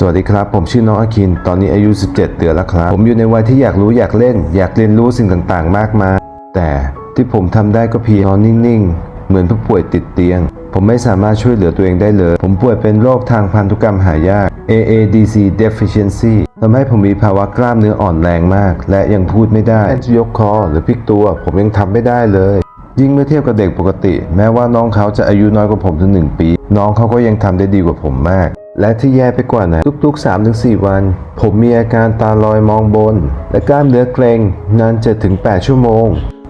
สวัสดีครับ ผมชื่อน้องอาคิน ตอนนี้อายุ 17 เดือนแล้วครับ ผมอยู่ในวัยที่อยากรู้อยากเล่น อยากเรียนรู้สิ่งต่างๆ มากมาย แต่ที่ผมทำได้ก็เพียงนอนนิ่งๆ เหมือนผู้ป่วยติดเตียง ผมไม่สามารถช่วยเหลือตัวเองได้เลย ผมป่วยเป็นโรคทางพันธุกรรมหายาก AADC deficiency ทำให้ผมมีภาวะกล้ามเนื้ออ่อนแรงมาก และยังพูดไม่ได้แค่จะยกคอหรือพลิกตัว ผมยังทำไม่ได้เลยยิ่งเมื่อเทียบกับเด็กปกติ แม้ว่าน้องเขาจะอายุน้อยกว่าผมถึงหนึ่งปี น้องเขาก็ยังทำได้ดีกว่าผมมาก และที่แย่ไปกว่านั้นทุกๆ 3-4 วัน ผมมีอาการตาลอยมองบน และกล้ามเนื้อเกร็งนาน 7-8 ชั่วโมง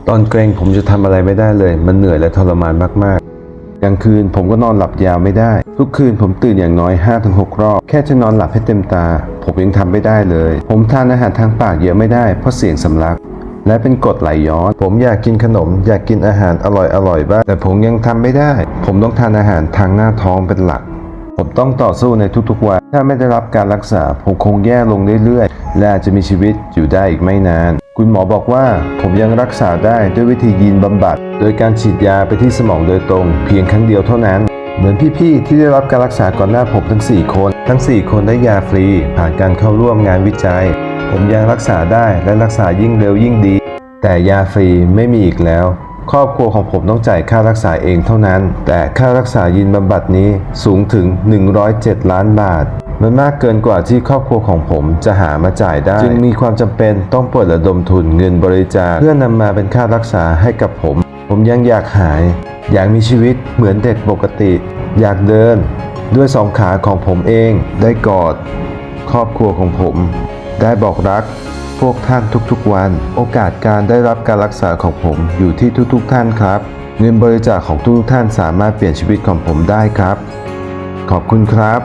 ตอนเกร็งผมจะทำอะไรไม่ได้เลย มันเหนื่อยและทรมานมากๆกลางคืนผมก็นอนหลับยาวไม่ได้ ทุกคืนผมตื่นอย่างน้อย 5-6 รอบ แค่จะนอนหลับให้เต็มตา ผมยังทำไม่ได้เลย ผมทานอาหารทางปากเยอะไม่ได้เพราะเสี่ยงสำลักและเป็นกรดไหลย้อน ผมอยากกินขนม อยากกินอาหารอร่อยๆบ้าง แต่ผมยังทำไม่ได้ ผมต้องทานอาหารทางหน้าท้องเป็นหลัก ผมต้องต่อสู้ในทุกๆวัน ถ้าไม่ได้รับการรักษา ผมคงแย่ลงเรื่อยๆ และจจะมีชีวิตอยู่ได้อีกไม่นาน คุณหมอบอกว่าผมยังรักษาได้ด้วยวิธียีนบำบัด โดยการฉีดยาไปที่สมองโดยตรง เพียงครั้งเดียวเท่านั้น เหมือนพี่ๆ ที่ได้รับการรักษาก่อนหน้าผมทั้ง 4 คน ทั้ง 4 คนได้ยาฟรี ผ่านการเข้าร่วมงานวิจัย ผมยังรักษาได้และรักษายิ่งเร็วยิ่งดี แต่ยาฟรีไม่มีอีกแล้ว ครอบครัวของผมต้องจ่ายค่ารักษาเองเท่านั้น แต่ค่ารักษายินบำบัดนี้สูงถึง 107 ล้านบาท มันมากเกินกว่าที่ครอบครัวของผมจะหามาจ่ายได้ จึงมีความจำเป็นต้องเปิดระดมทุนเงินบริจาคเพื่อนำมาเป็นค่ารักษาให้กับผม ผมยังอยากหาย อยากมีชีวิตเหมือนเด็กปกติ อยากเดิน ด้วยสองขาของผมเองได้กอด ครอบครัวของผม ได้บอกรัก พวกท่านทุกๆวัน โอกาสการได้รับการรักษาของผมอยู่ที่ทุกๆท่านครับ เงินบริจาคของทุกๆท่านสามารถเปลี่ยนชีวิตของผมได้ครับ ขอบคุณครับ